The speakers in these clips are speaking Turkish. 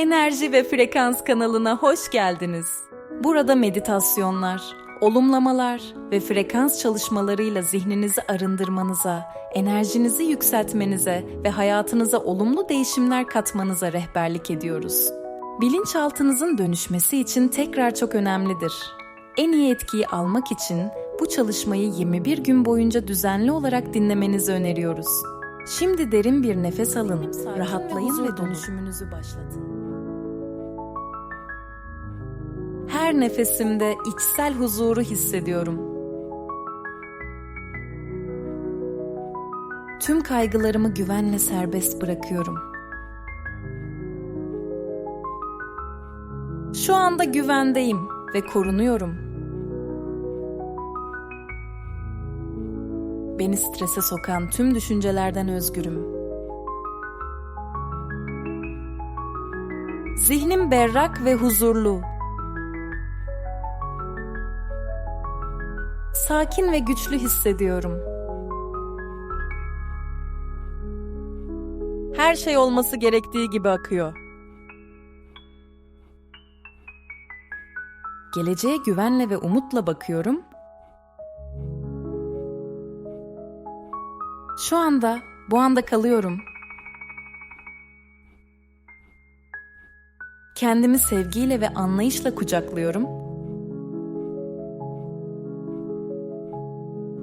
Enerji ve Frekans kanalına hoş geldiniz. Burada meditasyonlar, olumlamalar ve frekans çalışmalarıyla zihninizi arındırmanıza, enerjinizi yükseltmenize ve hayatınıza olumlu değişimler katmanıza rehberlik ediyoruz. Bilinçaltınızın dönüşmesi için tekrar çok önemlidir. En iyi etkiyi almak için bu çalışmayı 21 gün boyunca düzenli olarak dinlemenizi öneriyoruz. Şimdi derin bir nefes alın, rahatlayın ve dönüşümünüzü başlatın. Her nefesimde içsel huzuru hissediyorum. Tüm kaygılarımı güvenle serbest bırakıyorum. Şu anda güvendeyim ve korunuyorum. Beni strese sokan tüm düşüncelerden özgürüm. Zihnim berrak ve huzurlu. Sakin ve güçlü hissediyorum. Her şey olması gerektiği gibi akıyor. Geleceğe güvenle ve umutla bakıyorum. Şu anda, bu anda kalıyorum. Kendimi sevgiyle ve anlayışla kucaklıyorum.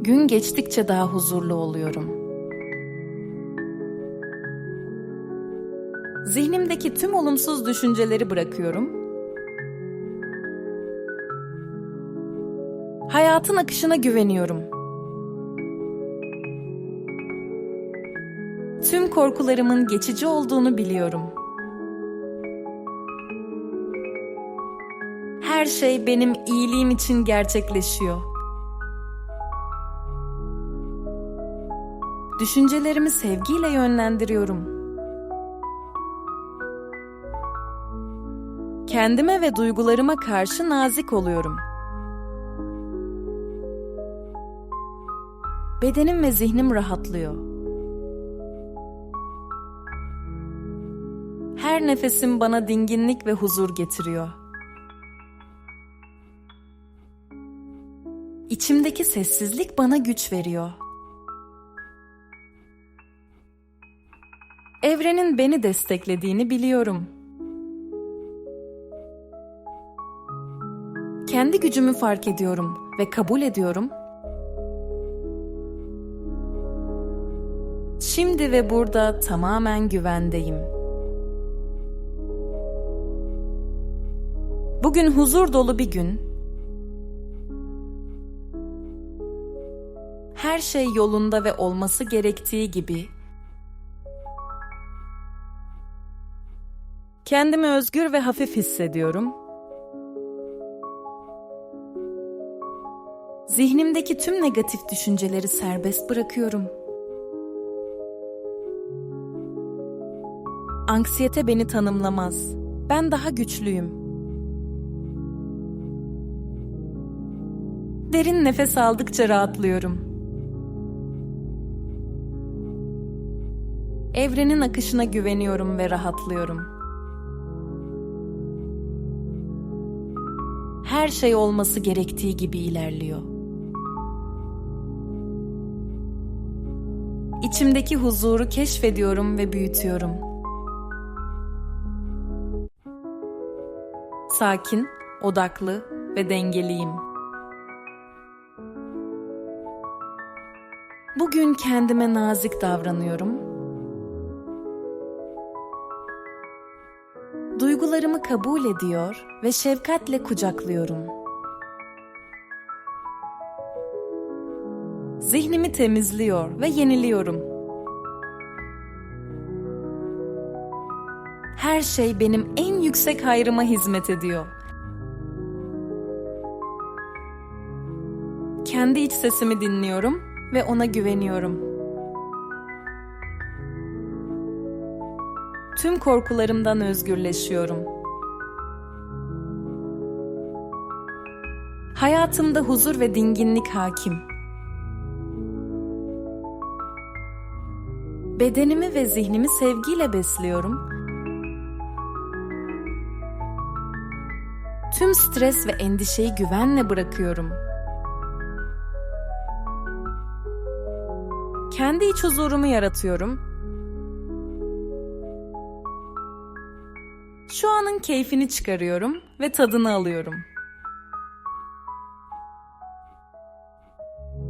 Gün geçtikçe daha huzurlu oluyorum. Zihnimdeki tüm olumsuz düşünceleri bırakıyorum. Hayatın akışına güveniyorum. Tüm korkularımın geçici olduğunu biliyorum. Her şey benim iyiliğim için gerçekleşiyor. Düşüncelerimi sevgiyle yönlendiriyorum. Kendime ve duygularıma karşı nazik oluyorum. Bedenim ve zihnim rahatlıyor. Her nefesim bana dinginlik ve huzur getiriyor. İçimdeki sessizlik bana güç veriyor. Evrenin beni desteklediğini biliyorum. Kendi gücümü fark ediyorum ve kabul ediyorum. Şimdi ve burada tamamen güvendeyim. Bugün huzur dolu bir gün. Her şey yolunda ve olması gerektiği gibi Kendimi özgür ve hafif hissediyorum. Zihnimdeki tüm negatif düşünceleri serbest bırakıyorum. Anksiyete beni tanımlamaz. Ben daha güçlüyüm. Derin nefes aldıkça rahatlıyorum. Evrenin akışına güveniyorum ve rahatlıyorum. Her şey olması gerektiği gibi ilerliyor. İçimdeki huzuru keşfediyorum ve büyütüyorum. Sakin, odaklı ve dengeliyim. Bugün kendime nazik davranıyorum. Duygularımı kabul ediyor ve şefkatle kucaklıyorum. Zihnimi temizliyor ve yeniliyorum. Her şey benim en yüksek hayrıma hizmet ediyor. Kendi iç sesimi dinliyorum ve ona güveniyorum. Tüm korkularımdan özgürleşiyorum. Hayatımda huzur ve dinginlik hakim. Bedenimi ve zihnimi sevgiyle besliyorum Tüm stres ve endişeyi güvenle bırakıyorum. Kendi iç huzurumu yaratıyorum. Şu anın keyfini çıkarıyorum ve tadını alıyorum.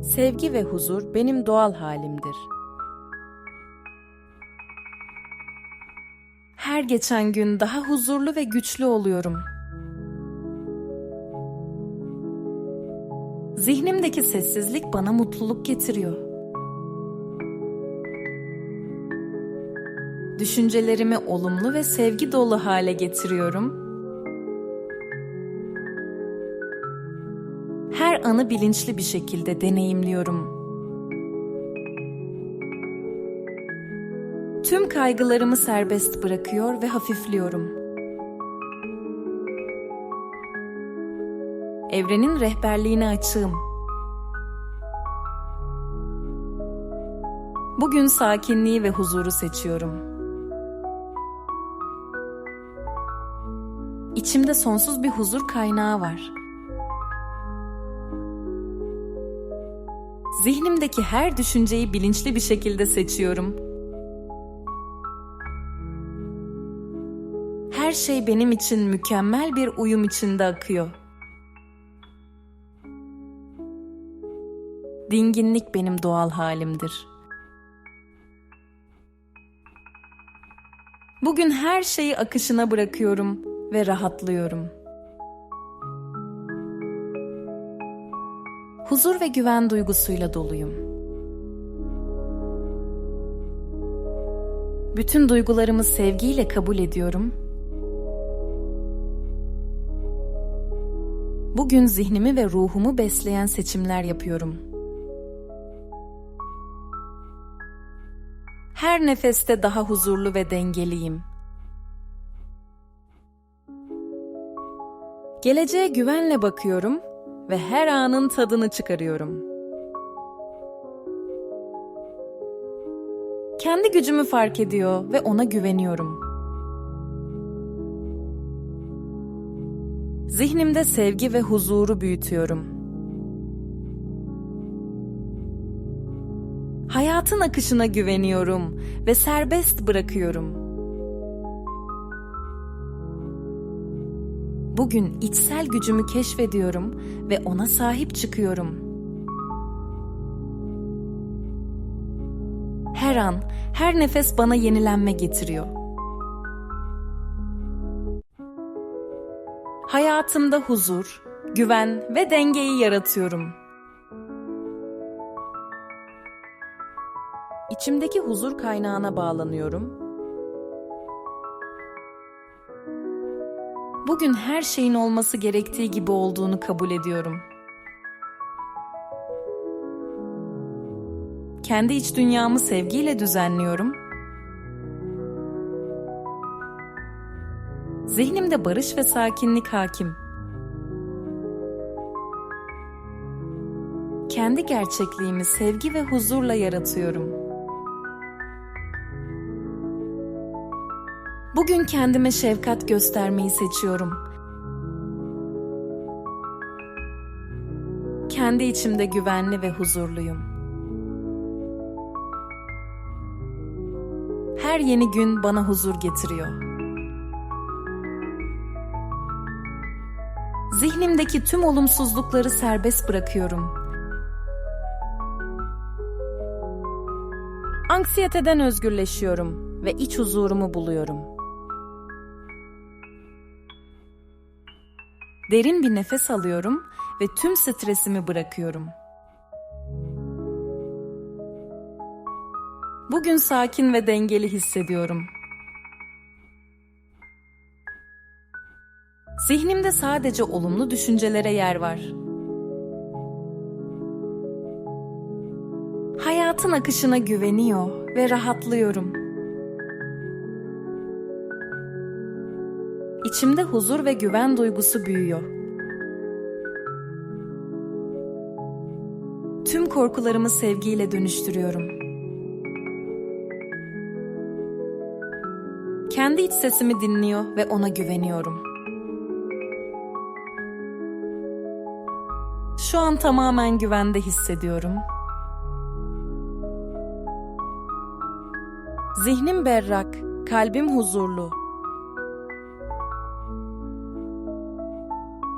Sevgi ve huzur benim doğal halimdir. Her geçen gün daha huzurlu ve güçlü oluyorum. Zihnimdeki sessizlik bana mutluluk getiriyor. Düşüncelerimi olumlu ve sevgi dolu hale getiriyorum. Her anı bilinçli bir şekilde deneyimliyorum. Tüm kaygılarımı serbest bırakıyor ve hafifliyorum. Evrenin rehberliğine açığım. Bugün sakinliği ve huzuru seçiyorum. İçimde sonsuz bir huzur kaynağı var. Zihnimdeki her düşünceyi bilinçli bir şekilde seçiyorum. Her şey benim için mükemmel bir uyum içinde akıyor. Dinginlik benim doğal halimdir. Bugün her şeyi akışına bırakıyorum ve rahatlıyorum. Huzur ve güven duygusuyla doluyum. Bütün duygularımı sevgiyle kabul ediyorum. Bugün zihnimi ve ruhumu besleyen seçimler yapıyorum. Her nefeste daha huzurlu ve dengeliyim. Geleceğe güvenle bakıyorum ve her anın tadını çıkarıyorum. Kendi gücümü fark ediyor ve ona güveniyorum. Zihnimde sevgi ve huzuru büyütüyorum. Hayatın akışına güveniyorum ve serbest bırakıyorum. Bugün içsel gücümü keşfediyorum ve ona sahip çıkıyorum. Her an, her nefes bana yenilenme getiriyor. Hayatımda huzur, güven ve dengeyi yaratıyorum. İçimdeki huzur kaynağına bağlanıyorum. Bugün her şeyin olması gerektiği gibi olduğunu kabul ediyorum. Kendi iç dünyamı sevgiyle düzenliyorum. Zihnimde barış ve sakinlik hakim. Kendi gerçekliğimi sevgi ve huzurla yaratıyorum. Bugün kendime şefkat göstermeyi seçiyorum. Kendi içimde güvenli ve huzurluyum. Her yeni gün bana huzur getiriyor. Zihnimdeki tüm olumsuzlukları serbest bırakıyorum. Anksiyeteden özgürleşiyorum ve iç huzurumu buluyorum. Derin bir nefes alıyorum ve tüm stresimi bırakıyorum. Bugün sakin ve dengeli hissediyorum. Zihnimde sadece olumlu düşüncelere yer var. Hayatın akışına güveniyor ve rahatlıyorum. İçimde huzur ve güven duygusu büyüyor. Tüm korkularımı sevgiyle dönüştürüyorum. Kendi iç sesimi dinliyor ve ona güveniyorum. Şu an tamamen güvende hissediyorum. Zihnim berrak, kalbim huzurlu.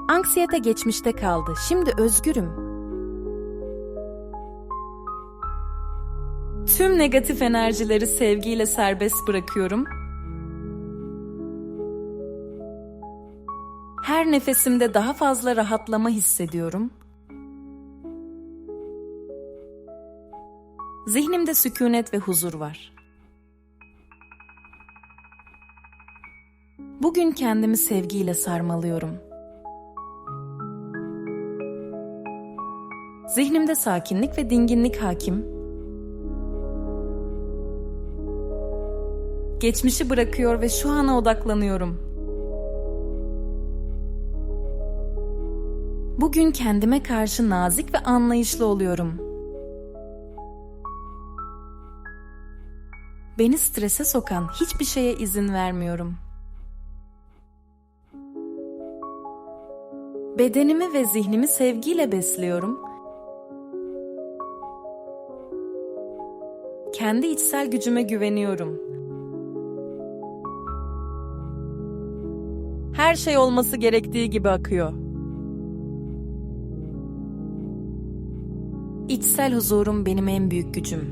Anksiyete geçmişte kaldı. Şimdi özgürüm. Tüm negatif enerjileri sevgiyle serbest bırakıyorum. Her nefesimde daha fazla rahatlama hissediyorum. Zihnimde sükunet ve huzur var. Bugün kendimi sevgiyle sarmalıyorum. Zihnimde sakinlik ve dinginlik hakim. Geçmişi bırakıyor ve şu ana odaklanıyorum. Bugün kendime karşı nazik ve anlayışlı oluyorum. Beni strese sokan hiçbir şeye izin vermiyorum. Bedenimi ve zihnimi sevgiyle besliyorum. Kendi içsel gücüme güveniyorum. Her şey olması gerektiği gibi akıyor. İçsel huzurum benim en büyük gücüm.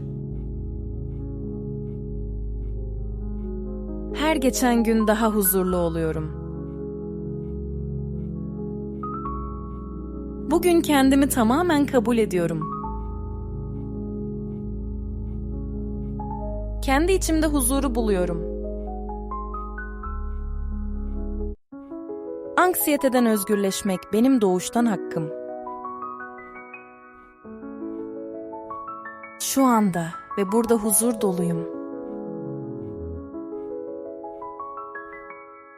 Her geçen gün daha huzurlu oluyorum. Bugün kendimi tamamen kabul ediyorum. Kendi içimde huzuru buluyorum. Anksiyeteden özgürleşmek benim doğuştan hakkım. Şu anda ve burada huzur doluyum.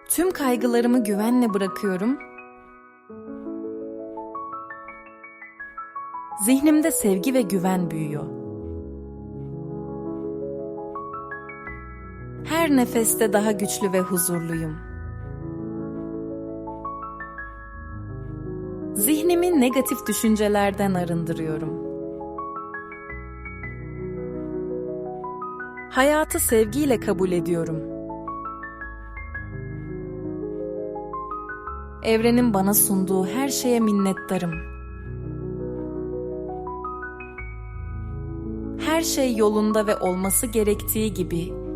Tüm kaygılarımı güvenle bırakıyorum. Zihnimde sevgi ve güven büyüyor. Nefeste daha güçlü ve huzurluyum. Zihnimi negatif düşüncelerden arındırıyorum. Hayatı sevgiyle kabul ediyorum. Evrenin bana sunduğu her şeye minnettarım. Her şey yolunda ve olması gerektiği gibi.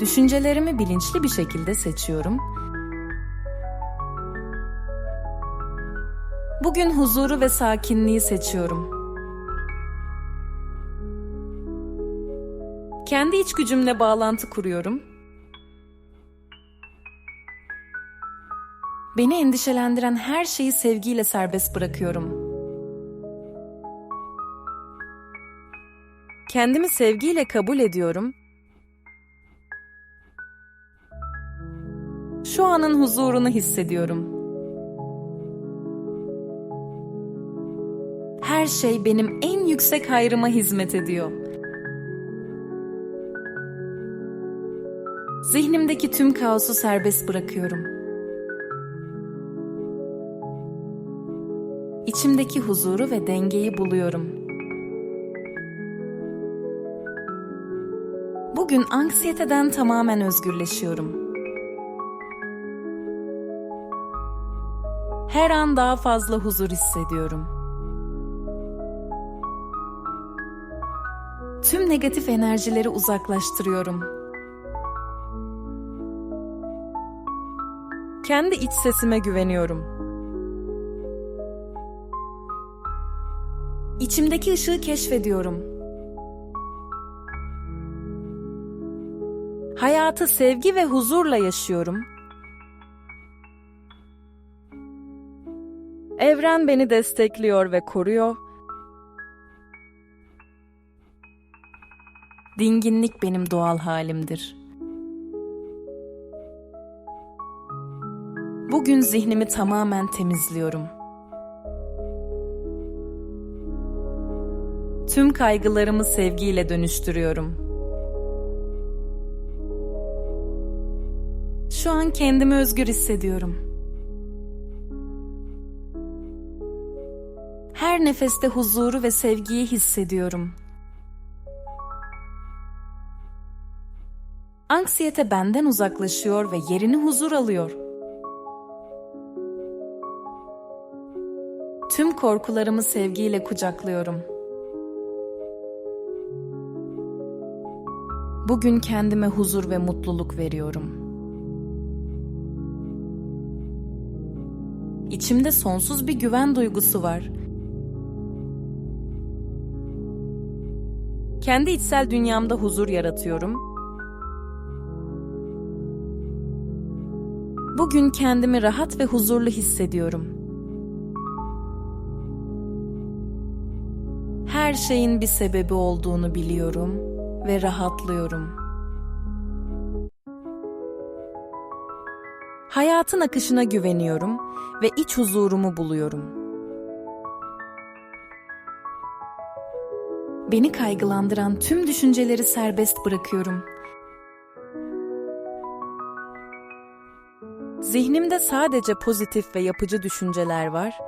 Düşüncelerimi bilinçli bir şekilde seçiyorum. Bugün huzuru ve sakinliği seçiyorum. Kendi iç gücümle bağlantı kuruyorum. Beni endişelendiren her şeyi sevgiyle serbest bırakıyorum. Kendimi sevgiyle kabul ediyorum. Şu anın huzurunu hissediyorum. Her şey benim en yüksek hayrıma hizmet ediyor. Zihnimdeki tüm kaosu serbest bırakıyorum. İçimdeki huzuru ve dengeyi buluyorum. Bugün anksiyeteden tamamen özgürleşiyorum. Her an daha fazla huzur hissediyorum. Tüm negatif enerjileri uzaklaştırıyorum. Kendi iç sesime güveniyorum. İçimdeki ışığı keşfediyorum. Hayatı sevgi ve huzurla yaşıyorum. Evren beni destekliyor ve koruyor. Dinginlik benim doğal halimdir. Bugün zihnimi tamamen temizliyorum. Tüm kaygılarımı sevgiyle dönüştürüyorum. Şu an kendimi özgür hissediyorum. Her nefeste huzuru ve sevgiyi hissediyorum. Anksiyete benden uzaklaşıyor ve yerini huzur alıyor. Tüm korkularımı sevgiyle kucaklıyorum. Bugün kendime huzur ve mutluluk veriyorum. İçimde sonsuz bir güven duygusu var. Kendi içsel dünyamda huzur yaratıyorum. Bugün kendimi rahat ve huzurlu hissediyorum. Her şeyin bir sebebi olduğunu biliyorum ve rahatlıyorum. Hayatın akışına güveniyorum ve iç huzurumu buluyorum. Beni kaygılandıran tüm düşünceleri serbest bırakıyorum. Zihnimde sadece pozitif ve yapıcı düşünceler var.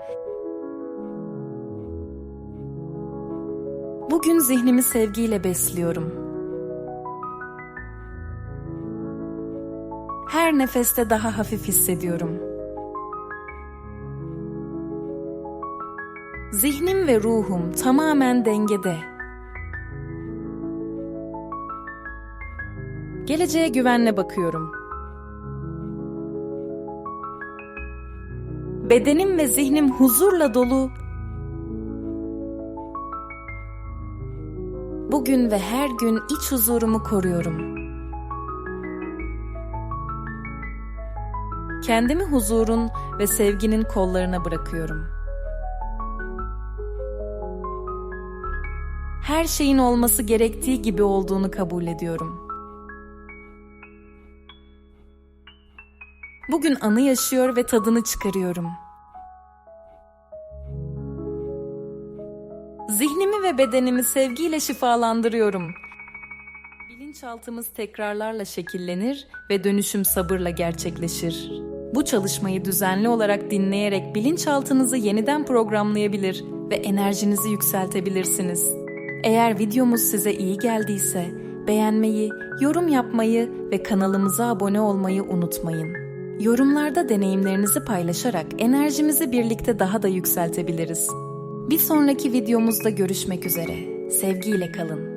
Bugün zihnimi sevgiyle besliyorum. Her nefeste daha hafif hissediyorum. Zihnim ve ruhum tamamen dengede. Geleceğe güvenle bakıyorum. Bedenim ve zihnim huzurla dolu. Bugün ve her gün iç huzurumu koruyorum. Kendimi huzurun ve sevginin kollarına bırakıyorum. Her şeyin olması gerektiği gibi olduğunu kabul ediyorum. Bugün anı yaşıyor ve tadını çıkarıyorum. Zihnimi ve bedenimi sevgiyle şifalandırıyorum. Bilinçaltımız tekrarlarla şekillenir ve dönüşüm sabırla gerçekleşir. Bu çalışmayı düzenli olarak dinleyerek bilinçaltınızı yeniden programlayabilir ve enerjinizi yükseltebilirsiniz. Eğer videomuz size iyi geldiyse beğenmeyi, yorum yapmayı ve kanalımıza abone olmayı unutmayın. Yorumlarda deneyimlerinizi paylaşarak enerjimizi birlikte daha da yükseltebiliriz. Bir sonraki videomuzda görüşmek üzere. Sevgiyle kalın.